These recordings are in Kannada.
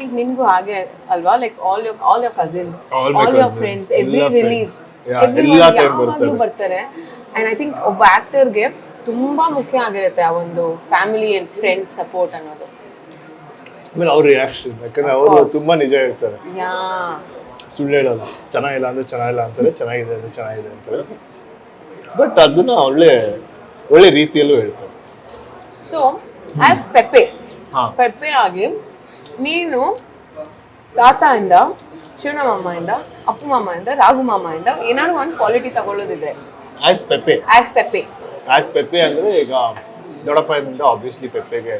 ಥಿಂಕ್ ನಿನ್ಗೂ ಹಾಗೆ ಅಲ್ವಾ? Like all your all your cousins all your friends every friends. Release time ಬರ್ತಾರೆ. ಅಂಡ್ ಐ ಥಿಂಕ್ ಒಬ್ಬ ಆಕ್ಟರ್ಗೆ ತುಂಬಾ ಮುಖ್ಯ ಆಗಿರುತ್ತೆ ಆ ಒಂದು ಫ್ಯಾಮಿಲಿ ಅಂಡ್ ಫ್ರೆಂಡ್ಸ್ ಸಪೋರ್ಟ್ ಅನ್ನೋದು. ಆಮೇಲೆ ಅವ್ರ ರಿಯಾಕ್ಷನ್ ಯಾಕಂದ್ರೆ ಅವರು ತುಂಬಾ ನಿಜ ಹೇಳ್ತಾರೆ. ಯಾ ಸುಳ್ಳು ಹೇಳಲ್ಲ ಚೆನ್ನಾಗಿಲ್ಲ ಅಂದ್ರೆ ಚೆನ್ನಾಗಿಲ್ಲ ಅಂತಾರೆ ಚೆನ್ನಾಗಿದೆ ಅಂದ್ರೆ ಚೆನ್ನಾಗಿದೆ ಅಂತಾರೆ. ಬಟ್ ಅದನ್ನ ಒಳ್ಳೆ ಒಳ್ಳೆ ರೀತಿಯಲ್ಲೂ ಹೇಳ್ತಾರೆ. ಸೊ ಆಸ್ ಪೆಪೆ ಪೆಪೆ ಪೆಪ್ಪೆ ಆಗಿ ನೀನು ತಾತ ಇಂದ ಶಿವನ ಮಾಮಯಿಂದ ಅಪ್ಪು ಮಾಮಯಿಂದ ರಾಘು ಮಾಮಯಿಂದ ಏನಾದ್ರು ಒಂದು ಕ್ವಾಲಿಟಿ ತಗೊಳ್ಳೋದಿದ್ರೆ. ಆಸ್ ಪೆಪ್ಪೆ ಆಸ್ ಪೆಪ್ಪೆ ಆಸ್ ಪೆಪ್ಪೆ ಅಂದ್ರೆ ಈಗ ದೊಡ್ಡಪ್ಪನಿಂದ ಆಬ್ವಿಯಸ್ಲಿ ಪೆಪ್ಪೆಗೆ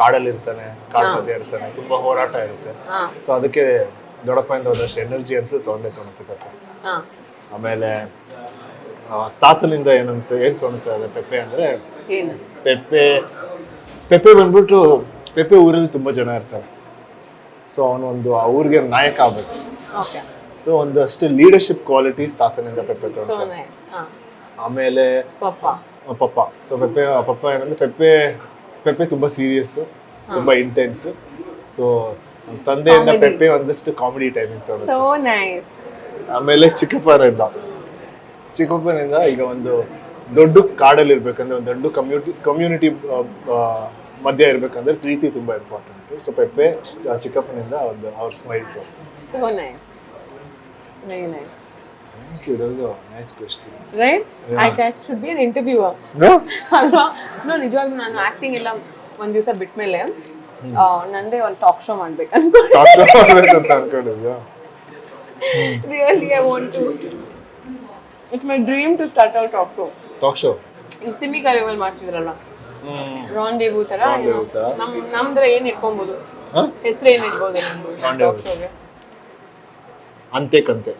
ಕಾಡಲ್ಲಿ ಇರ್ತಾನೆ ಕಾಡ್ ಮಧ್ಯೆ ಇರ್ತಾನೆ ತುಂಬಾ ಹೋರಾಟ ಇರುತ್ತೆ. ಸೊ ಅದಕ್ಕೆ ದೊಡ್ಡಪ್ಪನಿಂದ ಒಂದಷ್ಟು ಎನರ್ಜಿ ಅಂತೂ ತೊಗೊಂಡೆ ತೊಗೊಳುತ್ತೆ ಪೆಪ್ಪೆ ಆಮೇಲೆ ತಾತನಿಂದ ಏನಂತ ಏನ್ ತೊಗೊಳುತ್ತೆ ಪೆಪ್ಪೆ ಅಂದ್ರೆ ಪೆಪ್ಪೆ ಪೆಪ್ಪೆ ಬಂದ್ಬಿಟ್ಟು ಪೆಪ್ಪೆ ಊರಲ್ಲಿ ತುಂಬ ಜನ ಇರ್ತಾರೆ. ಸೊ ಅವನೊಂದು ಆ ಊರಿಗೆ ನಾಯಕ ಆಗ್ಬೇಕು. ಓಕೆ ಒಂದು ಒಂದಷ್ಟು ಲೀಡರ್ಶಿಪ್ ಕ್ವಾಲಿಟೀಸ್ ತಾತನಿಂದ ಪೆಪ್ಪೆ ಸೊ ತೊಗೊಳ್ತಾರೆ ಆಮೇಲೆ ಪಪ್ಪ. ಸೊ ಪೆಪ್ಪೆ. ಪಪ್ಪ ಏನಂದ್ರೆ ಪೆಪ್ಪೆ ಪೆಪ್ಪೆ ತುಂಬ ಸೀರಿಯಸ್ ತುಂಬ ಇಂಟೆನ್ಸ್ ಸೊ ತಂದೆಯಿಂದ ಪೆಪ್ಪೆ ಒಂದಷ್ಟು ಕಾಮಿಡಿ ಟೈಮಿಂಗ್ ಸೋ ನೈಸ್ ಆಮೇಲೆ ಚಿಕ್ಕಪ್ಪನಿಂದ. ಚಿಕ್ಕಪ್ಪನಿಂದ ಈಗ ಒಂದು ದೊಡ್ಡ ಕಾಡಲ್ಲಿ ಇರ್ಬೇಕಂದ್ರೆ ಒಂದು ದೊಡ್ಡ ಕಮ್ಯುನಿಟಿ ಕಮ್ಯುನಿಟಿ ಮಧ್ಯ ಇರಬೇಕಂದ್ರೆ ಪ್ರೀತಿ ತುಂಬಾ ಇಂಪಾರ್ಟೆಂಟ್ ಸೊ ಪೆಪ್ಪೆ ಚಿಕ್ಕಪ್ಪನಿಂದ ಒಂದು ಅವ್ರ smile so nice very nice thank you this nice question right I can should be an interviewer ಅಲ್ವಾ? ನೋ ನಿಜವಾಗ್ಲೂ ನಾನು ಆಕ್ಟಿಂಗ್ ಎಲ್ಲ ಒಂದ್ ದಿವಸ ಬಿಟ್ಮೇಲೆ ಆ, ನಂದೇ ಒಂದು ಟಾಕ್ ಶೋ ಮಾಡ್ಬೇಕು ಅನ್ಕೊಂಡು ಮಾಡ್ಬೇಕಂತ ಅನ್ಕೊಂಡಿದ್ಯಾ? Really I want to it's my dream to start out talk show talk show ಈ ಸಿಮಿ ಕಾರ್ಯಗಳು ಮಾಡ್ತಿದ್ರಲ್ಲ ರಾನ್ ತರ ದೇವು ನಮ್ ನಮ್ದ್ರ ಏನ್ ಇಟ್ಕೊಬಹುದು ಹಾ? ಹೆಸರು ಏನ್ ಇಡ್ಬೋದು ನಮ್ದು? ಟಾಕ್ ದೇವು. ಅಂತೆ ಕಂತೆ.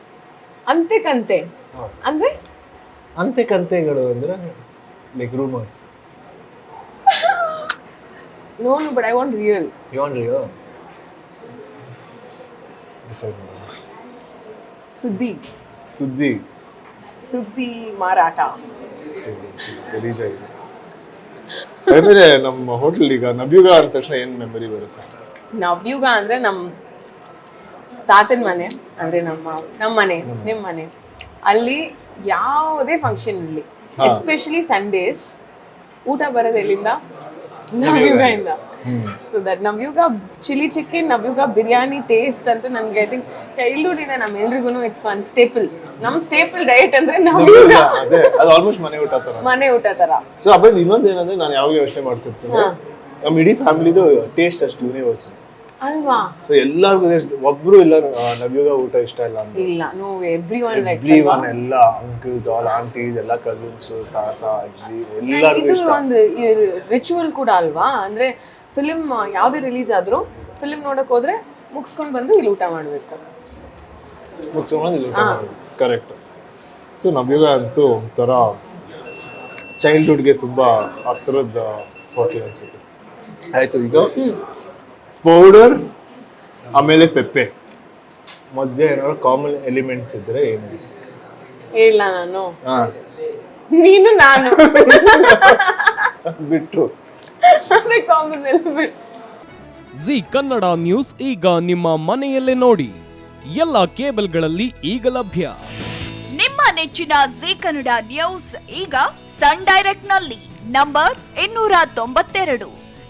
ಅಂತೆ ಕಂತೆ? ಹಾ. ಅಂದ್ರೆ? ಅಂತೆ ಕಂತೆಗಳು ಅಂದ್ರೆ like rumours no no but I want real ಯೋನ್ರಿಯೋ decide ಮಾಡೋಣ ಸುದ್ದಿ. ಸುದ್ದಿ. ಸುದ್ದಿ ಮಾರಾಟ. ಗಲೀಜ್ ಆಗಿದೆ ನಮ್ಮ ಹೋಟೆಲ್ ಈಗ ನವ್ಯುಗ ಅಂದ ತಕ್ಷಣ ಏನು ಮೆಮೊರಿ ಬರುತ್ತೆ? ನವ್ಯುಗ ಅಂದ್ರೆ ನಮ್ ತಾತನ ಮನೆ ಅಂದ್ರೆ ನಮ್ಮ ನಮ್ಮ ಮನೆ ನಿಮ್ಮ ಮನೆ. ಅಲ್ಲಿ ಯಾವುದೇ ಫಂಕ್ಷನ್ ಇರಲಿ. ಎಸ್ಪೆಷಲಿ ಸಂಡೇಸ್ ಊಟ ಬರೋದು ಎಲ್ಲಿಂದ ನವ್ಯುಗದಿಂದ so that Navyuga chilli chicken Navyuga biryani taste ಅಂತ ನನ್ಗೆ ಐ ಥಿಂಕ್ ಚೈಲ್ಡ್ಹುಡ್ ಇದೆ ನಮ್ಮೆಲ್ರಿಗೂ ಇಟ್ಸ್ ಒನ್ ಸ್ಟೇಪಲ್ ನಮ್ ಸ್ಟೇಪಲ್ ಡಯಟ್ ಅಂದ್ರೆ ನವ್ಯುಗ ಅದೇ ಅದು ಆಲ್ಮೋಸ್ಟ್ ಮನೆ ಊಟ ತರ. ಮನೆ ಊಟ ತರ. ಸೊ ಆಮೇಲೆ ಇನ್ನೊಂದು ಏನಂದ್ರೆ ನಾನು ಯಾವಾಗ ಯೋಚನೆ ಮಾಡ್ತಿರ್ತೀನಿ. ನಮ್ಮ ಇಡೀ ಫ್ಯಾಮಿಲಿದು ಟೇಸ್ಟ್ ಅಷ್ಟು ಯೂನಿವರ್ಸ್ ಅಲ್ವಾ? ಎಲ್ಲರಿಗೂ ಒಬ್ರು ಇಲ್ಲ ನವ್ಯುಗ ಊಟ ಇಷ್ಟ ಇಲ್ಲ ಅಂತ ಇಲ್ಲ no every one like every one ಎಲ್ಲ ಅಂಕಲ್ಸ್ ಆಲ್ ಆಂಟೀಸ್ ಎಲ್ಲ ಕಸಿನ್ಸ್ ತಾತ ಅಜ್ಜಿ ಎಲ್ಲರಿಗೂ ಇದು ಇಷ್ಟ. ಒಂದು ರಿಚುವಲ್ ಕೂಡ ಅಲ್ವಾ? ಅಂದ್ರೆ ಫಿಲಿಮ್ ಯಾವುದೇ ರಿಲೀಸ್ ಆದ್ರೂ ಫಿಲಿಮ್ ನೋಡಕ್ ಹೋದ್ರೆ ಮುಗಿಸ್ಕೊಂಡು ಬಂದು ಇಲ್ಲಿ ಊಟ ಮಾಡಬೇಕು. ಮುಗಿಸ್ಕೊಂಡು ಊಟ ಮಾಡೋದು ಕರೆಕ್ಟ್ ಸೊ ನವ್ಯುಗ ಅಂತೂ ಒಂಥರ ಚೈಲ್ಡ್ಹುಡ್ಗೆ ತುಂಬಾ ಹತ್ತಿರದ ಹೋಟೆಲ್ ಅನ್ಸುತ್ತೆ. ಆಯ್ತು ಈಗ? ಪೌಡರ್ ಆಮೇಲೆ ಪೆಪ್ಪೆ. ಮಧ್ಯೆ ಏನಾದ್ರು ಕಾಮನ್ ಎಲಿಮೆಂಟ್ಸ್ ಇದ್ರೆ ಏನು? ಇಲ್ಲ ನಾನು. ಹಾ. ನೀನು ನಾನು. ಬಿಟ್ರು. ಅದೇ common element Zee Kannada news ಈಗ ನಿಮ್ಮ ಮನೆಯಲ್ಲೇ ನೋಡಿ. ಎಲ್ಲ ಕೇಬಲ್ಗಳಲ್ಲಿ ಈಗ ಲಭ್ಯ. ನಿಮ್ಮ ನೆಚ್ಚಿನ ಜಿ ಕನ್ನಡ ನ್ಯೂಸ್ ಈಗ ಸನ್ ಡೈರೆಕ್ಟ್ನಲ್ಲಿ ನಂಬರ್ ಇನ್ನೂರ ತೊಂಬತ್ತೆರಡು.